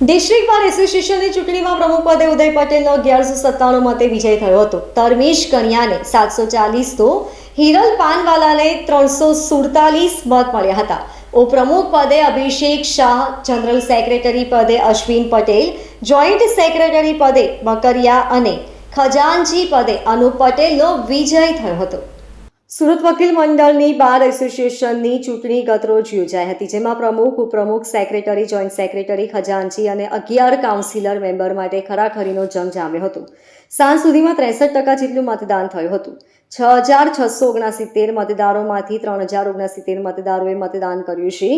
District બાર એસોસિએશનની ચૂંટણીમાં પ્રમુખ પદે ઉદય પટેલનો અગિયારસો સત્તાણું મતે વિજય થયો હતો. ધર્મેશ કણિયાને સાતસો ચાલીસ તો હિરલ પાનવાલાને ત્રણસો સુડતાલીસ મત મળ્યા હતા. ઉપપ્રમુખ પદે અભિષેક શાહ, જનરલ સેક્રેટરી પદે અશ્વિન પટેલ, જોઈન્ટ સેક્રેટરી પદે મકરિયા અને ખજાનજી પદે અનુપ પટેલનો વિજય થયો હતો. સુરત વકીલ મંડળની બાર એસોસિએશનની ચૂંટણી ગતરોજ યોજાઈ હતી, જેમાં પ્રમુખ, ઉપપ્રમુખ, સેક્રેટરી, જોઈન્ટ સેક્રેટરી, ખજાનચી અને અગિયાર કાઉન્સિલર મેમ્બર માટે ખરાખરીનો જંગ જામ્યો હતો. સાંજ સુધીમાં ત્રેસઠ ટકા જેટલું મતદાન થયું હતું. છ હજાર છસો ઓગણસિત્તેર મતદારોમાંથી ત્રણ હજાર ઓગણસિત્તેર મતદારોએ મતદાન કર્યું છે,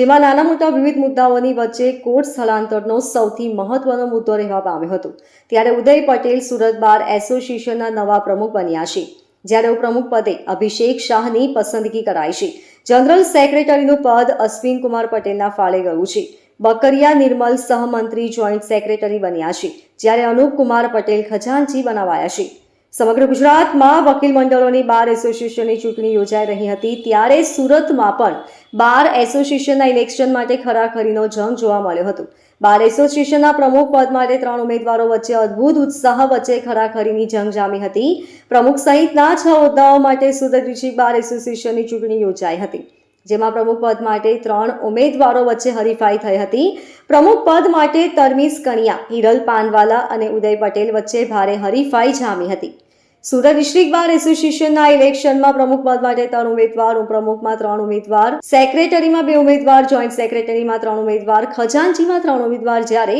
જેમાં નાના મોટા વિવિધ મુદ્દાઓની વચ્ચે કોર્ટ સ્થળાંતરનો સૌથી મહત્વનો મુદ્દો રહેવા પામ્યો હતો. ત્યારે ઉદય પટેલ સુરત બાર એસોસિએશનના નવા પ્રમુખ બન્યા છે. જ્યારે ઉપપ્રમુખ પદે અભિષેક શાહની પસંદગી કરાઈ છે. જનરલ સેક્રેટરીનું પદ અશ્વિન કુમાર પટેલના ફાળે ગયું છે. બકરિયા નિર્મલ સહમંત્રી જોઈન્ટ સેક્રેટરી બન્યા છે, જ્યારે અનુપ કુમાર પટેલ ખજાનચી બનાવાયા છે. સમગ્ર ગુજરાતમાં વકીલ મંડળોની બાર એસોસિએશનની ચૂંટણી યોજાઈ રહી હતી. ત્યારે સુરતમાં પણ બાર એસોસિએશનના ઇલેક્શન માટે ખરાખરીનો જંગ જોવા મળ્યો હતો. બાર એસોસિએશનના પ્રમુખ પદ માટે ત્રણ ઉમેદવારો વચ્ચે અદ્ભુત ઉત્સાહ વચ્ચે ખરાખરીની જંગ જામી હતી. પ્રમુખ સહિતના છ હોદ્દાઓ માટે સુરત ડિસ્ટ્રિક્ટ બાર એસોસિએશનની ચૂંટણી યોજાઈ હતી. જેમાં પ્રમુખ પદ માટે ત્રણ ઉમેદવારો વચ્ચે હરીફાઈ થઈ હતી. પ્રમુખ પદ માટે તરમીસ કણિયા હિરલ પાનવાલા અને ઉદય પટેલ વચ્ચે ભારે હરીફાઈ જામી હતી. સુરત ડિસ્ટ્રિક્ટ બાર એસોસિએશનના ઇલેક્શનમાં પ્રમુખ પદ માટે ત્રણ ઉમેદવાર, ઉપપ્રમુખમાં ત્રણ ઉમેદવાર, સેક્રેટરીમાં બે ઉમેદવાર, જોઈન્ટ સેક્રેટરીમાં ત્રણ ઉમેદવાર, ખજાનચીમાં ત્રણ ઉમેદવાર જ્યારે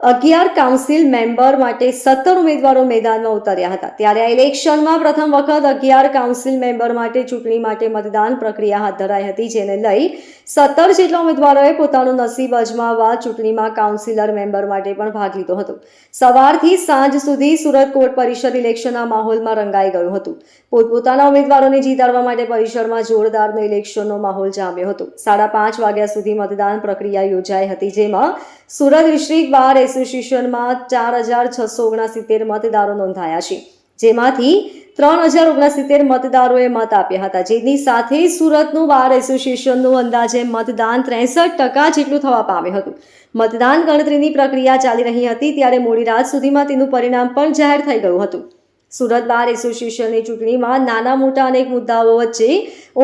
અગિયાર કાઉન્સિલ મેમ્બર માટે સત્તર ઉમેદવારો મેદાનમાં ઉતર્યા હતા. ત્યારે આ ઇલેક્શનમાં પ્રથમ વખત અગિયાર કાઉન્સિલ મેમ્બર માટે ચૂંટણી માટે મતદાન પ્રક્રિયા હાથ ધરાઈ હતી, જેને લઈ સત્તર જેટલા ઉમેદવારોએ પોતાનું નસીબ અજમાવવા ચૂંટણીમાં કાઉન્સિલર મેમ્બર માટે પણ ભાગ લીધો હતો. સવારથી સાંજ સુધી સુરત કોર્ટ પરિષદ ઇલેક્શનના માહોલમાં રંગાઈ ગયું હતું. પોતપોતાના ઉમેદવારોને જીતાડવા માટે પરિસરમાં જોરદારનો ઇલેક્શનનો માહોલ જામ્યો હતો. સાડા પાંચ વાગ્યા સુધી મતદાન પ્રક્રિયા યોજાઈ હતી, જેમાં સુરત ડિસ્ટ્રિક્ટ બાર એસોસિએશનમાં ચાર હજાર છસો ઓગણસિત્તેર મતદારો નોંધાયા છે. જેમાંથી ત્રણ હજાર ઓગણસિત્તેર મતદારોએ મત આપ્યા હતા. જેની સાથે સુરતનું બાર એસોસિએશનનું અંદાજે મતદાન ત્રેસઠ ટકા જેટલું થવા પામ્યું હતું. મતદાન ગણતરીની પ્રક્રિયા ચાલી રહી હતી ત્યારે મોડી રાત સુધીમાં તેનું પરિણામ પણ જાહેર થઈ ગયું હતું. સુરત બાર એસોસિએશનની ચૂંટણીમાં નાના, મોટા અનેક મુદ્દાઓ વચ્ચે,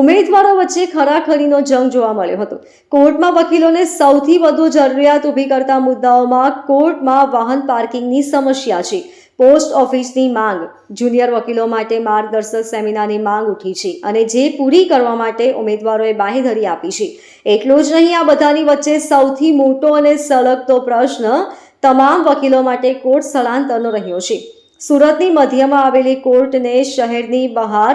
ઉમેદવારો વચ્ચે ખરાખરીનો જંગ જોવા મળ્યો હતો. કોર્ટમાં વકીલોને સૌથી વધુ જરૂરિયાત ઊભી કરતા મુદ્દાઓમાં કોર્ટમાં વાહન પાર્કિંગની સમસ્યા છે. પોસ્ટ ઓફિસની માંગ જુનિયર વકીલો માટે માર્ગદર્શક સેમિનારની માંગ ઉઠી છે અને જે પૂરી કરવા માટે ઉમેદવારોએ બાહેધરી આપી છે. એટલું જ નહીં, આ બધાની વચ્ચે સૌથી મોટો અને સળગતો પ્રશ્ન તમામ વકીલો માટે કોર્ટ સ્થળાંતરનો રહ્યો છે. સુરતની મધ્યમાં આવેલી કોર્ટને શહેરની બહાર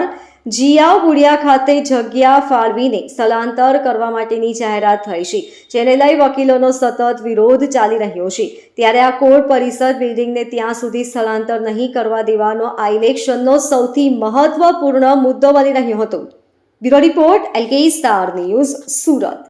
જીયાવ બુડિયા ખાતે જગ્યા ફાળવીને સ્થળાંતર કરવા માટેની જાહેરાત થઈ છે, જેને લઈ વકીલોનો સતત વિરોધ ચાલી રહ્યો છે. ત્યારે આ કોર્ટ પરિષદ બિલ્ડિંગને ત્યાં સુધી સ્થળાંતર નહીં કરવા દેવાનો આ ઇલેક્શનનો સૌથી મહત્વપૂર્ણ મુદ્દો બની રહ્યો હતો. Bureau report, LK star news Surat.